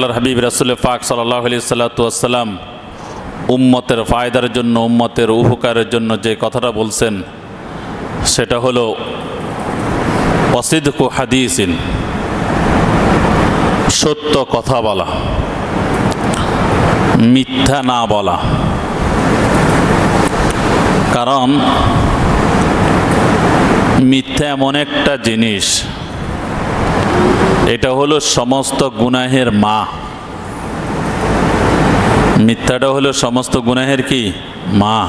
আল্লাহর হাবিব রাসুল পাক সাল্লাহ আলি সাল্লাতাম উম্মতের ফায়দার জন্য, উম্মতের উপকারের জন্য যে কথাটা বলছেন, সেটা হলো অসিদকু হাদিসিন, সত্য কথা বলা, মিথ্যা না বলা। কারণ, মিথ্যা এমন একটা জিনিস এটা হলো সমস্ত গুনাহের মা। মিথ্যাটা হলো সমস্ত গুনাহের কি? মা।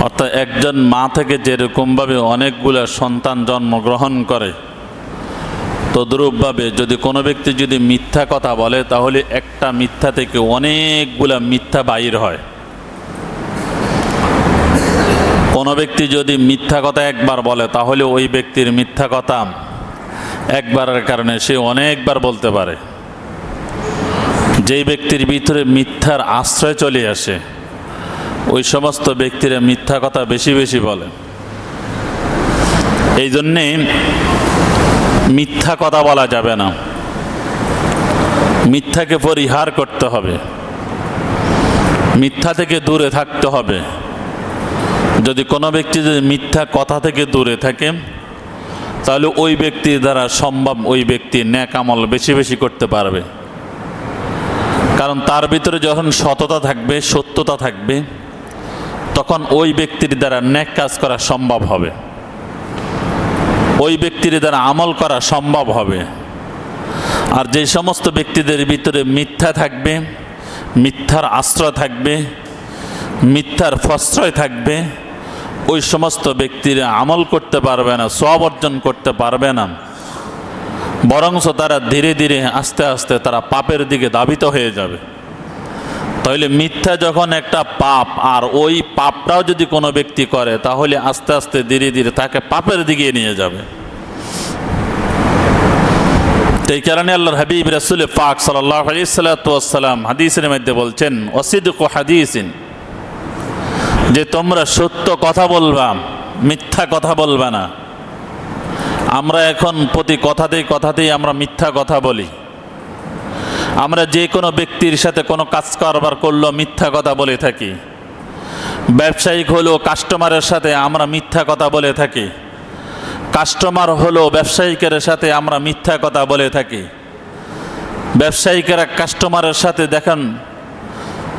অর্থাৎ একজন মা থেকে যেরকমভাবে অনেকগুলা সন্তান জন্মগ্রহণ করে, তদ্রূপভাবে যদি কোনো ব্যক্তি যদি মিথ্যা কথা বলে, তাহলে একটা মিথ্যা থেকে অনেকগুলা মিথ্যা বাইর হয়। কোনো ব্যক্তি যদি মিথ্যা কথা একবার বলে, তাহলে ওই ব্যক্তির মিথ্যা কথা একবারের কারণে সে অনেকবার বলতে পারে। যেই ব্যক্তির ভিতরে মিথ্যার আশ্রয় চলে আসে, ওই সমস্ত ব্যক্তিরা মিথ্যা কথা বেশি বেশি বলে। এই জন্যে মিথ্যা কথা বলা যাবে না। মিথ্যাকে পরিহার করতে হবে। মিথ্যা থেকে দূরে থাকতে হবে। যদি কোনো ব্যক্তি যদি মিথ্যা কথা থেকে দূরে থাকে তাহলে ওই ব্যক্তির দ্বারা সম্ভব ওই ব্যক্তি ন্যাকামল বেশি বেশি করতে পারবে। কারণ তার ভিতরে যখন সততা থাকবে, সত্যতা থাকবে, তখন ওই ব্যক্তির দ্বারা ন্যাক কাজ করা সম্ভব হবে। ওই ব্যক্তির দ্বারা আমল করা সম্ভব হবে। আর যে সমস্ত ব্যক্তিদের ভিতরে মিথ্যা থাকবে, মিথ্যার আশ্রয় থাকবে, মিথ্যার প্রশ্রয় থাকবে ওই সমস্ত ব্যক্তিরা আমল করতে পারবে না সব অর্জন করতে পারবে না। বরংস তারা ধীরে ধীরে আস্তে আস্তে তারা পাপের দিকে দাবিত হয়ে যাবে। তাহলে মিথ্যা যখন একটা পাপ আর ওই পাপটাও যদি কোনো ব্যক্তি করে, তাহলে আস্তে আস্তে ধীরে ধীরে তাকে পাপের দিকে নিয়ে যাবে। এই কারণে আল্লাহর হাবিব রাসুল পাক সাল্লাহ আলি সাল্লাতাম হাদিসের মধ্যে বলছেন অসিদ হাদিসিন। যে তোমরা সত্য কথা বলবা, মিথ্যা কথা বলবা না। আমরা এখন প্রতি কথাতেই কথাতেই আমরা মিথ্যা কথা বলি। আমরা যে কোনো ব্যক্তির সাথে কোনো কাজ কারবার করল মিথ্যা কথা বলে থাকি। ব্যবসায়িক হলো কাস্টমারের সাথে আমরা মিথ্যা কথা বলে থাকি। কাস্টমার হলো ব্যবসায়িকের সাথে আমরা মিথ্যা কথা বলে থাকি। ব্যবসায়িকেরা কাস্টমারের সাথে দেখেন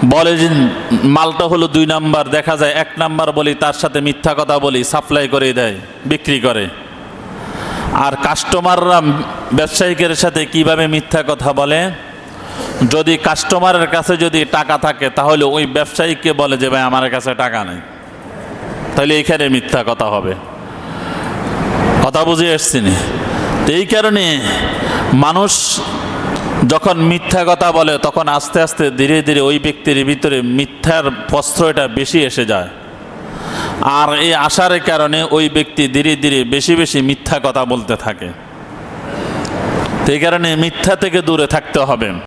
বলে যে মালটা হলো দুই নাম্বার, দেখা যায় এক নাম্বার বলি তার সাথে মিথ্যা কথা বলি সাপ্লাই করে দেয়, বিক্রি করে। আর কাস্টমাররা ব্যবসায়িকের সাথে কীভাবে মিথ্যা কথা বলে? যদি কাস্টমারের কাছে যদি টাকা থাকে, তাহলে ওই ব্যবসায়িককে বলে যে, ভাই, আমার কাছে টাকা নেই। তাহলে এইখানে মিথ্যা কথা হবে। কথা বুঝে এসছি নি? তো এই কারণে মানুষ যখন মিথ্যা কথা বলে, তখন আস্তে আস্তে ধীরে ধীরে ওই ব্যক্তির ভিতরে মিথ্যার প্রশ্রয়টা বেশি এসে যায়। আর এই আশার কারণে ওই ব্যক্তি ধীরে ধীরে বেশি বেশি মিথ্যা কথা বলতে থাকে। এই কারণে মিথ্যা থেকে দূরে থাকতে হবে।